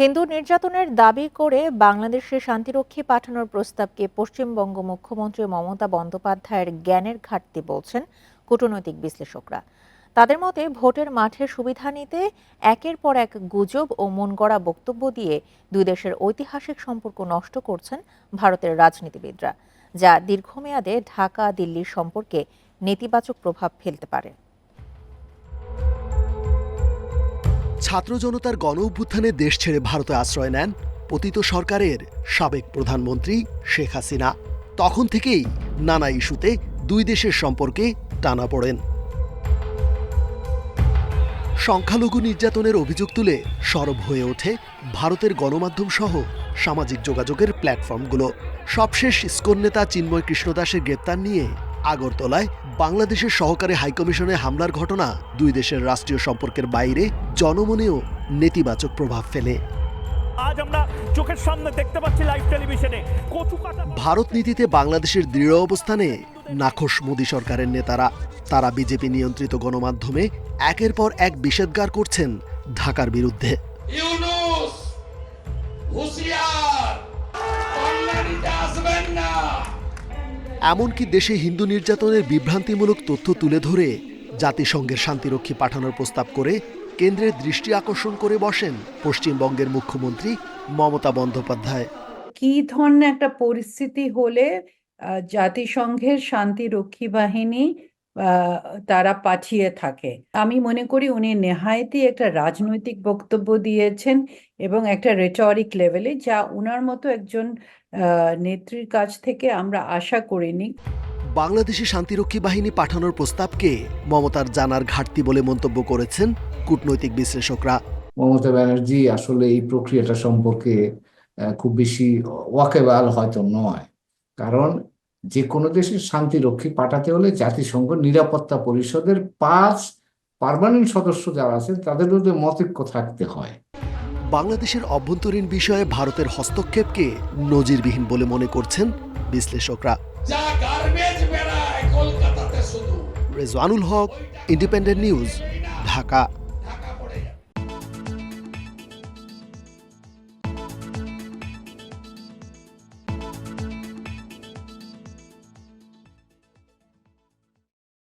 হিন্দু নির্যাতনের দাবি করে বাংলাদেশে শান্তিরক্ষী পাঠানোর প্রস্তাবকে পশ্চিমবঙ্গ মুখ্যমন্ত্রী মমতা বন্দ্যোপাধ্যায়ের জ্ঞানের ঘাটতি বলছেন কূটনৈতিক বিশ্লেষকরা। তাদের মতে, ভোটের মাঠে সুবিধা নিতে একের পর এক গুজব ও মনগড়া বক্তব্য দিয়ে দুই দেশের ঐতিহাসিক সম্পর্ক নষ্ট করছেন ভারতের রাজনীতিবিদরা, যা দীর্ঘমেয়াদে ঢাকা দিল্লির সম্পর্কে নেতিবাচক প্রভাব ফেলতে পারে। ছাত্র জনতার গণ অভ্যুত্থানে দেশ ছেড়ে ভারতে আশ্রয় নেন পতিত সরকারের সাবেক প্রধানমন্ত্রী শেখ হাসিনা। তখন থেকেই নানা ইস্যুতে দুই দেশের সম্পর্কে টানা পড়েন। সংখ্যালঘু নির্যাতনের অভিযোগ তুলে সরব হয়ে ওঠে ভারতের গণমাধ্যম সহ সামাজিক যোগাযোগের প্ল্যাটফর্মগুলো। সবশেষ ইস্কন নেতা চিন্ময় কৃষ্ণদাসের গ্রেপ্তার নিয়ে আগরতলায় বাংলাদেশের সহকারী হাইকমিশনে হামলার ঘটনা দুই দেশের রাষ্ট্রীয় সম্পর্কের বাইরে জনমনেও নেতিবাচক প্রভাব ফেলে। আজ আমরা চোখের সামনে দেখতে পাচ্ছি লাইভ টেলিভিশনে ভারত নীতিতে বাংলাদেশের দৃঢ় অবস্থানে নাখোশ মোদী সরকারের নেতারা। তারা বিজেপি নিয়ন্ত্রিত গণমাধ্যমে একের পর এক বিষেদগার করছেন ঢাকার বিরুদ্ধে। ইউনুস হুঁশিয়ার। এমনকি দেশে হিন্দু নির্যাতনের বিভ্রান্তিমূলক তথ্য তুলে ধরে জাতিসংঘের শান্তিরক্ষী পাঠানোর প্রস্তাব করে কেন্দ্রের দৃষ্টি আকর্ষণ করে বসেন পশ্চিমবঙ্গের মুখ্যমন্ত্রী মমতা বন্দ্যোপাধ্যায়। কি ধরনের একটা পরিস্থিতি হলে জাতিসংঘের শান্তিরক্ষী বাহিনী তারা পাঠিয়ে থাকে। আমি মনে করি উনি নেহায়েতি একটা রাজনৈতিক বক্তব্য দিয়েছেন এবং একটা রেটরিক লেভেলে যা উনার মতো একজন নেত্রীর কাছ থেকে আমরা আশা করিনি। বাংলাদেশে শান্তিরক্ষী বাহিনী পাঠানোর প্রস্তাবকে মমতার জানার ঘাটতি বলে মন্তব্য করেছেন কূটনৈতিক বিশ্লেষকরা। মমতা ব্যানার্জি আসলে এই প্রক্রিয়াটা সম্পর্কে খুব বেশি ওয়াকেবাল হয়তো নয়। কারণ যে কোনো দেশের শান্তিরক্ষী পাঠাতে হলে জাতিসংঘ, নিরাপত্তা পরিষদের পাঁচ পার্মানেন্ট সদস্য যারা আছেন, তাদের মধ্যে মতৈক্য থাকতে হয়। বাংলাদেশের অভ্যন্তরীণ বিষয়ে ভারতের হস্তক্ষেপকে নজিরবিহীন বলে মনে করছেন বিশ্লেষকরা। Rezwanul Haque, independent news, Dhaka.